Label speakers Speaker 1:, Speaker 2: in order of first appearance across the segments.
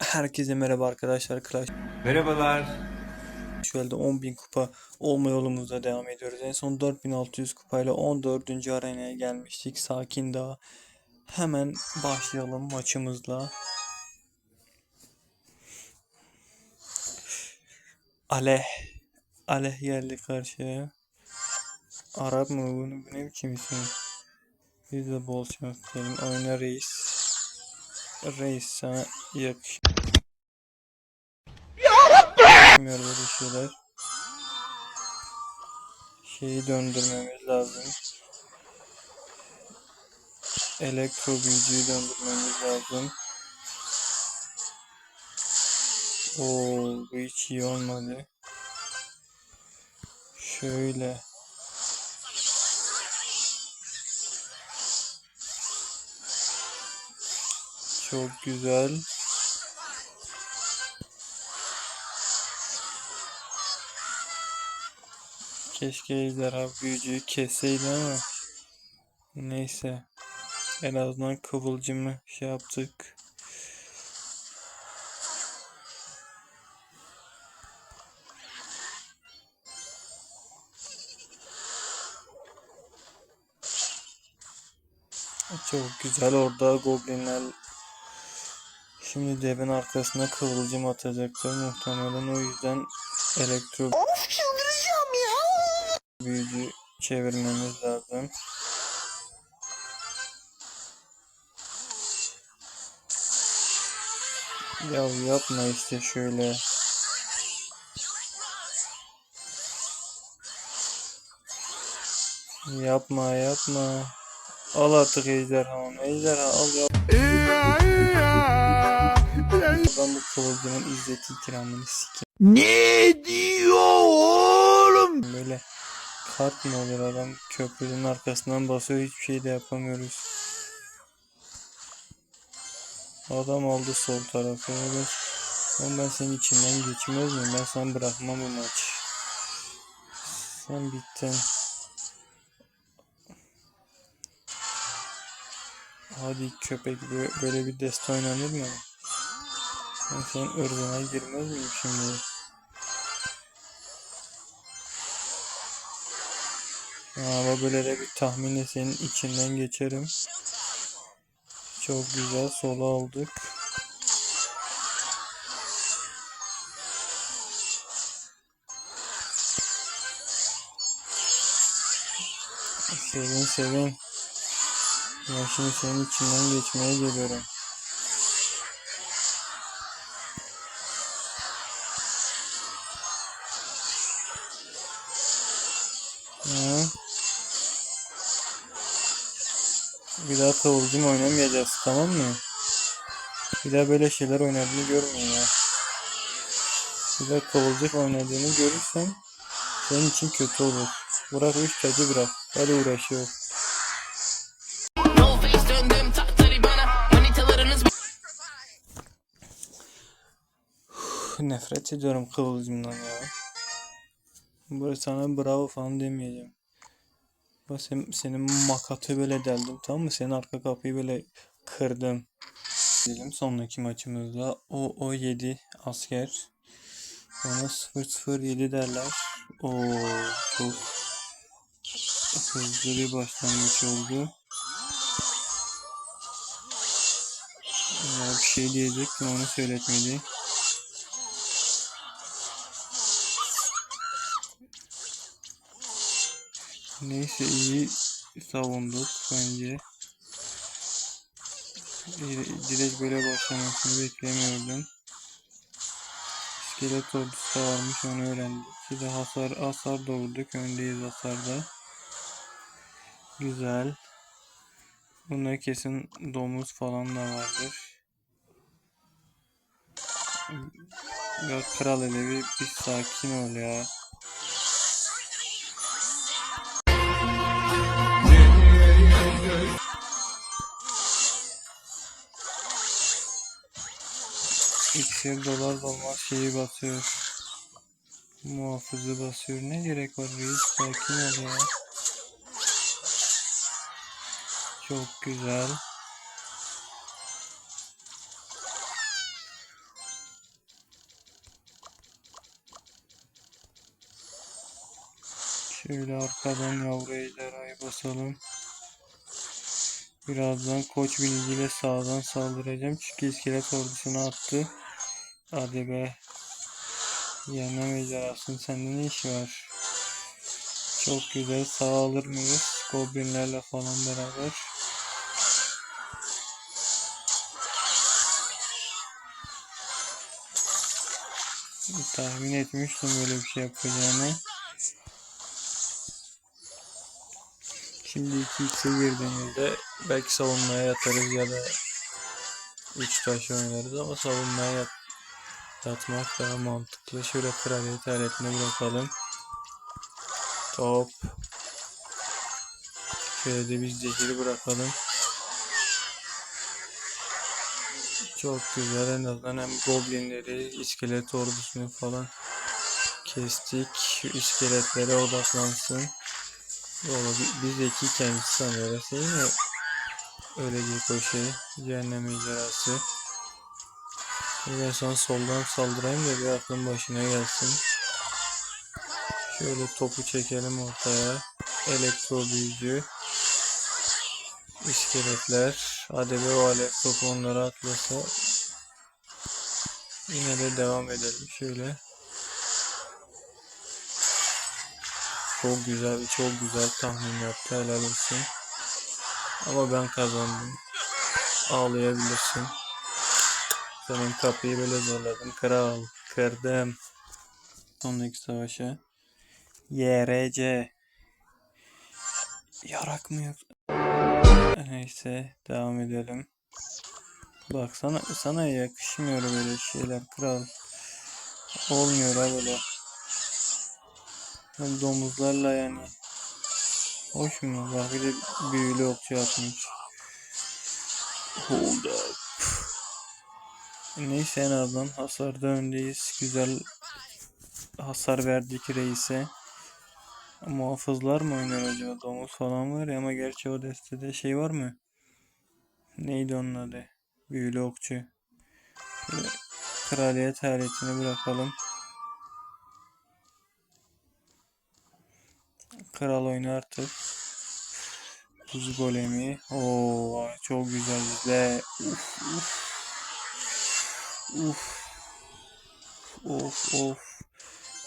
Speaker 1: Herkese merhaba arkadaşlar. Clash
Speaker 2: Merhabalar.
Speaker 1: Royale'de 10.000 kupa olma yolumuzda devam ediyoruz. En son 4600 kupayla 14. arenaya gelmiştik. Sakin daha. Hemen başlayalım maçımızla. Aleh. Aleh geldi karşıya. Arap mı bu? Bu ne biçim isim? Biz de bol şans diyelim. Oyna reis. Reis sana yakış. Bilmiyor böyle şeyler. Şeyi döndürmemiz lazım. Elektro büyücüyü döndürmemiz lazım. Oo, bu hiç iyi olmadı. Şöyle. Çok güzel. Keşke ejderha büyücüyü kesseydi ama neyse. En azından kıvılcımı şey yaptık. Çok güzel orada goblinler Şimdi devin arkasına kıvılcım atacaktır muhtemelen o yüzden elektro büyücü çevirmemiz lazım. Ya yapma işte şöyle. Yapma yapma. Al artık ejderhamı. Ejderha al yap. Ben bu kıvılcımın izzeti ikramını sikeyim.
Speaker 2: Ne diyor oğlum?
Speaker 1: Böyle kart mı olur adam köprünün arkasından basıyor hiçbir şey de yapamıyoruz. Adam aldı sol tarafı. Oğlum ben senin içinden geçmez miyim? Ben sana bırakmam bu maç. Sen bittin. Hadi köpek bö- böyle bir deste oynanır mı? Ben senin ırzına girmez miyim şimdi? Ama böyle de bir tahminle senin içinden geçerim. Çok güzel sola aldık. Sevin sevin. Ben şimdi senin içinden geçmeye geliyorum. Bir daha kıvılcım oynamayacağız tamam mı? Bir daha böyle şeyler oynadığını görmeyin ya. Bir daha kıvılcım oynadığını görürsem senin için kötü olur. Bırak üç tacı bırak. Hadi uğraşıyor. Nefret ediyorum kıvılcımdan ya. Böyle sana bravo falan demeyeceğim. Bak sen, senin makatı böyle deldim tamam mı? Senin arka kapıyı böyle kırdım. Diyelim sonraki maçımızda o o 7 asker. Ona 007 derler. O çok hızlı bir başlangıç oldu. Ya bir şey diyecektim onu söyletmedi. Neyse iyi savunduk bence. Dire- Direkt böyle başlamasını beklemiyordum. İskelet ordusu da varmış onu öğrendik. De hasar, hasar da vurduk. Öndeyiz hasarda. Güzel. Bunda kesin domuz falan da vardır. Ya kral hele bir, bir sakin ol ya. İksir şey dolar dolar şeyi basıyor. Muhafızı basıyor. Ne gerek var reis? Sakin ol ya. Çok güzel. Şöyle arkadan yavru ejderhayı basalım. Birazdan koç bilgiyle sağdan saldıracağım. Çünkü iskelet ordusunu attı. Hadi be. Yenem ejderhasın sende ne işi var? Çok güzel sağ alır mıyız? Goblinlerle falan beraber. Tahmin etmiştim böyle bir şey yapacağını. Şimdi 2x'e girdiğimizde belki savunmaya yatarız ya da 3 taş oynarız ama savunmaya yat yatmak daha mantıklı. Şöyle kraliyet aletine bırakalım. Top. Şöyle de biz zehiri bırakalım. Çok güzel en azından hem goblinleri, iskelet ordusunu falan kestik. Şu iskeletlere odaklansın. Bi- biz iki kendisi sanıyoruz değil mi? Ölecek o şey. Cehennem ejderhası. Ben sana soldan saldırayım da bir aklın başına gelsin. Şöyle topu çekelim ortaya. Elektro büyücü. İskeletler. Hadi be o alev topu onlara atlasa. Yine de devam edelim. Şöyle. Çok güzel, çok güzel tahmin yaptı. Helal olsun. Ama ben kazandım. Ağlayabilirsin. Senin kapıyı böyle zorladım. Kral. Kırdım. Sonraki savaşa. YRC. Yarak mı yok? Neyse devam edelim. Bak sana, sana yakışmıyor böyle şeyler kral. Olmuyor ha böyle. Hem domuzlarla yani. Hoş mu? Bak bir de büyülü okçu atmış. Hold up. Neyse en azından hasarda öndeyiz. Güzel hasar verdik reise. Muhafızlar mı oynuyor acaba? Domuz falan var ya ama gerçi o destede şey var mı? Neydi onun adı? Büyülü okçu. Şöyle kraliyet aletini bırakalım. Kral oynar artık. Buz golemi. Oo çok güzel izle. Uf uf. Uf. Of of.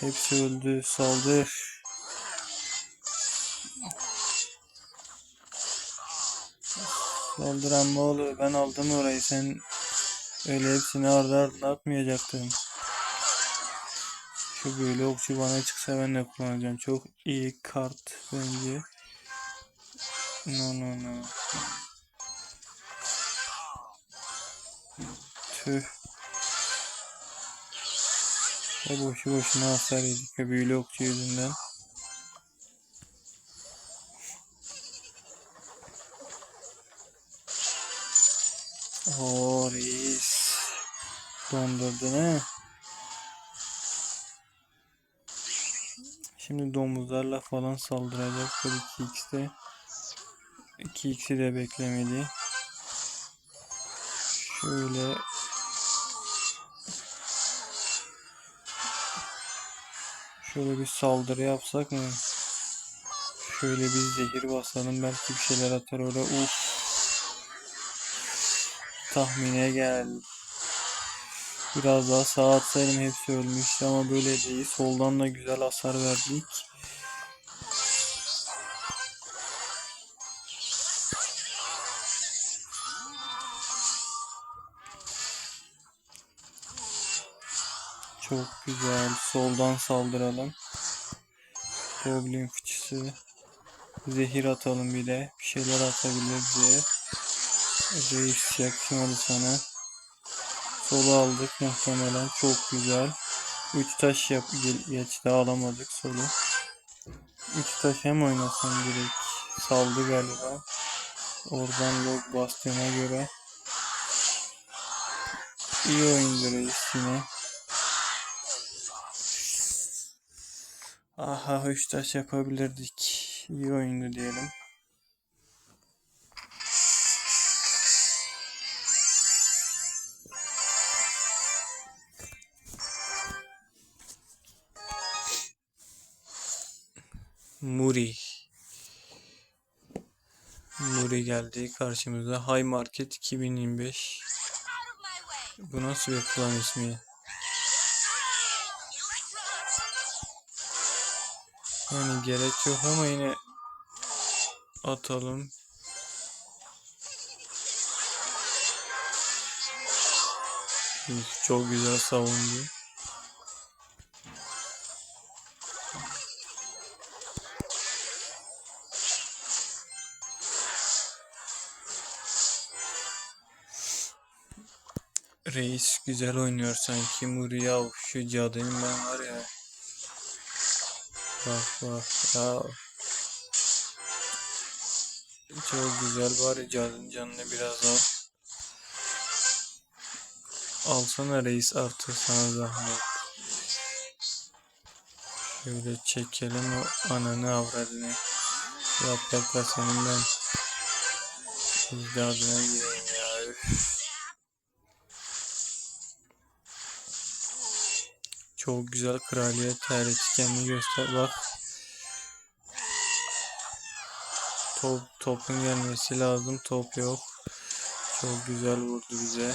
Speaker 1: Hepsi öldü. Saldır. Saldıran Moğolu ben aldım orayı sen öyle hepsini ardı ardına atmayacaktın. Şu böyle okçu bana çıksa ben de kullanacağım. Çok iyi kart bence. No no no. Tüh. Ve boşu boşuna hasar yedik ve büyülü okçu yüzünden. Oo reis. Dondurdun he. Şimdi domuzlarla falan saldıracaklar 2x'te. 2x'i de beklemedi. Şöyle Şöyle bir saldırı yapsak mı? Şöyle bir zehir basalım belki bir şeyler atar orada. Uf. Tahmine gel. Biraz daha sağa atsaydım hepsi ölmüştü ama böyle değil. Soldan da güzel hasar verdik. Çok güzel. Soldan saldıralım. Goblin fıçısı. Zehir atalım bir de. Bir şeyler atabilir diye. Reis yakışmadı sana. Solu aldık muhtemelen. Çok güzel. 3 taş yap ge- geçti alamadık solu. 3 taş hem oynasam direkt. Saldı galiba. Oradan log bastığına göre. İyi oyundu reis yine. Aha 3 taş yapabilirdik. İyi oyundu diyelim. Muri. Muri geldi karşımıza. High Market 2025. Bu nasıl bir klan ismi? Yani gerek yok ama yine atalım. Çok güzel savundu. Reis güzel oynuyor sanki Muriyav şu cadının ben var ya. Bak bak ya. Çok güzel bari cadının canını biraz al. Alsana reis artık sana zahmet. Şöyle çekelim o ananı avradını. Yaprakla senin ben. icdadına gireyim Çok güzel kraliyet hayreti kendini göster. Bak. Top, topun gelmesi lazım. Top yok. Çok güzel vurdu bize.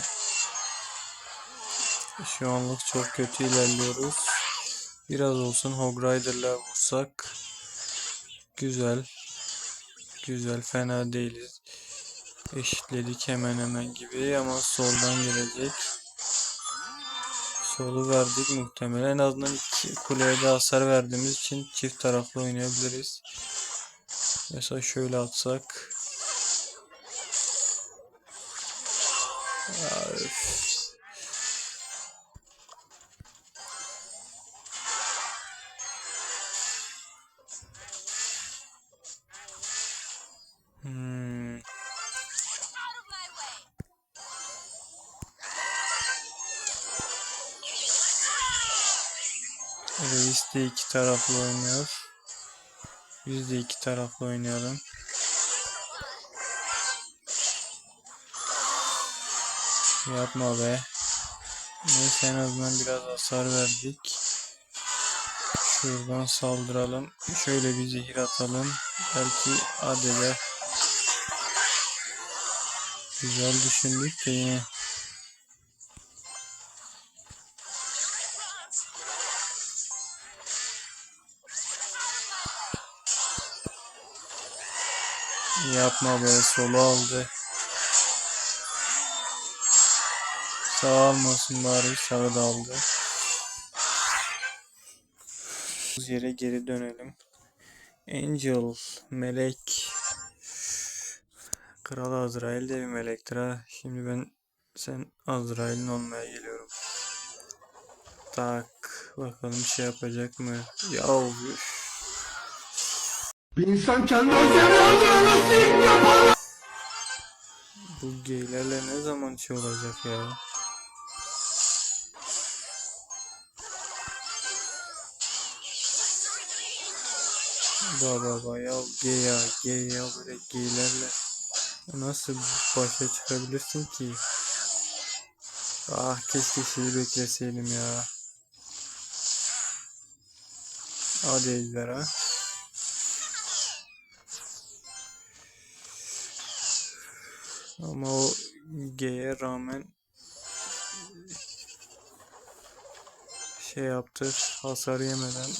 Speaker 1: Şu anlık çok kötü ilerliyoruz. Biraz olsun Hog Rider'la vursak. Güzel. Güzel. Fena değiliz. Eşitledik hemen hemen gibi ama soldan gelecek. Solu verdik muhtemelen. En azından iki kuleye de hasar verdiğimiz için çift taraflı oynayabiliriz. Mesela şöyle atsak. Ya. De iki taraflı oynuyor. Biz de iki taraflı oynayalım. Yapma be. Neyse en azından biraz hasar verdik. Şuradan saldıralım. Şöyle bir zehir atalım. Belki hadi be. Güzel düşündük de yine. Yapma be solu aldı. Sağ almasın bari sağı da aldı. Yere geri dönelim. Angel, melek. Kral Azrail de bir melektir ha. Şimdi ben sen Azrail'in olmaya geliyorum. Tak. Bakalım şey yapacak mı? Ya üf.
Speaker 2: Bir insan kendi özlerini öldüremezsin yapar.
Speaker 1: Bu geylerle ne zaman şey olacak ya? Baba baba ya gay ya gay ya böyle geylerle nasıl başa çıkabilirsin ki? Ah keşke şeyi bekleseydim ya. Hadi ejderha. Ama o G'ye rağmen şey yaptı hasar yemeden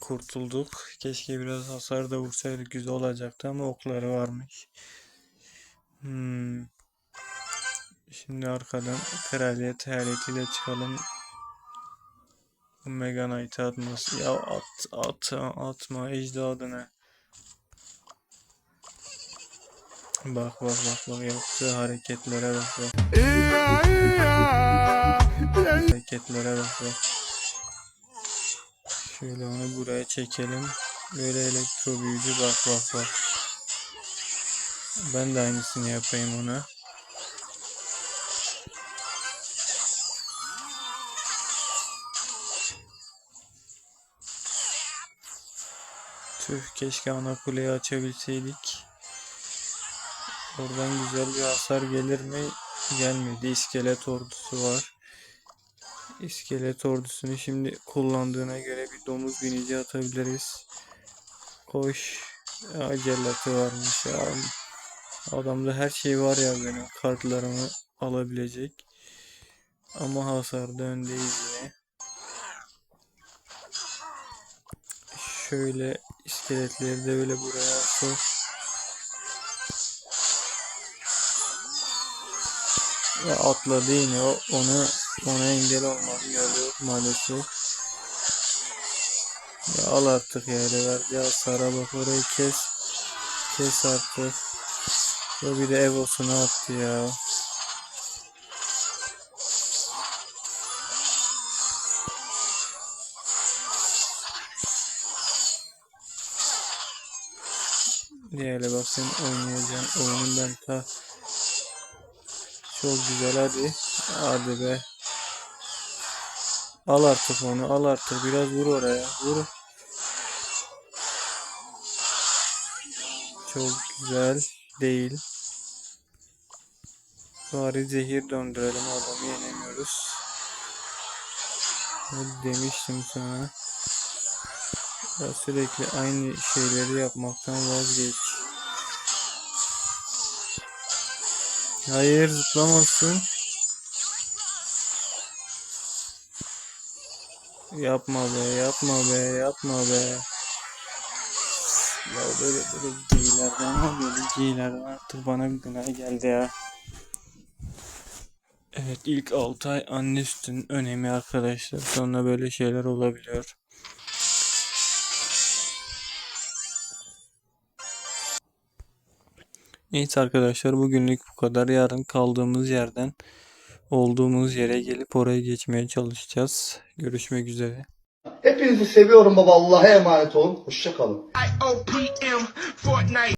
Speaker 1: kurtulduk. Keşke biraz hasar da vursaydık güzel olacaktı ama okları varmış. Hmm. Şimdi arkadan kraliyet hayaletiyle çıkalım. Mega Knight'ı atması. Ya at, at, atma ecdadına. Bak bak bak bak yaptığı hareketlere bak bak. Hareketlere bak bak. Şöyle onu buraya çekelim. Böyle elektro büyücü bak bak bak. Ben de aynısını yapayım ona. Tüh keşke ana kuleyi açabilseydik. Oradan güzel bir hasar gelir mi? Gelmedi. İskelet ordusu var. İskelet ordusunu şimdi kullandığına göre bir domuz binici atabiliriz. Koş. Aceleti varmış ya. Adamda her şey var ya benim kartlarımı alabilecek. Ama hasarda öndeyiz yine. Şöyle iskeletleri de böyle buraya sok. Ve atladı yine onu ona engel olmam yolu maalesef. Ya al artık ya verdi hasara bak orayı kes. Kes artık. O bir de evosunu attı ya. Diğerle bak sen oynayacaksın oyunun ben ta çok güzel hadi. Hadi be. Al artık onu al artık biraz vur oraya vur. Çok güzel değil. Bari zehir döndürelim adamı yenemiyoruz. Hadi demiştim sana. Ya sürekli aynı şeyleri yapmaktan vazgeç. Hayır zıplamasın. Yapma be, yapma be, yapma be. Ya böyle böyle geylerden ama böyle geylerden artık bana bir günah geldi ya. Evet ilk 6 ay anne sütünün önemi arkadaşlar. Sonra böyle şeyler olabiliyor. Neyse arkadaşlar bugünlük bu kadar. Yarın kaldığımız yerden olduğumuz yere gelip oraya geçmeye çalışacağız. Görüşmek üzere.
Speaker 3: Hepinizi seviyorum baba. Allah'a emanet olun. Hoşça kalın.
Speaker 2: I-O-P-M, Fortnite.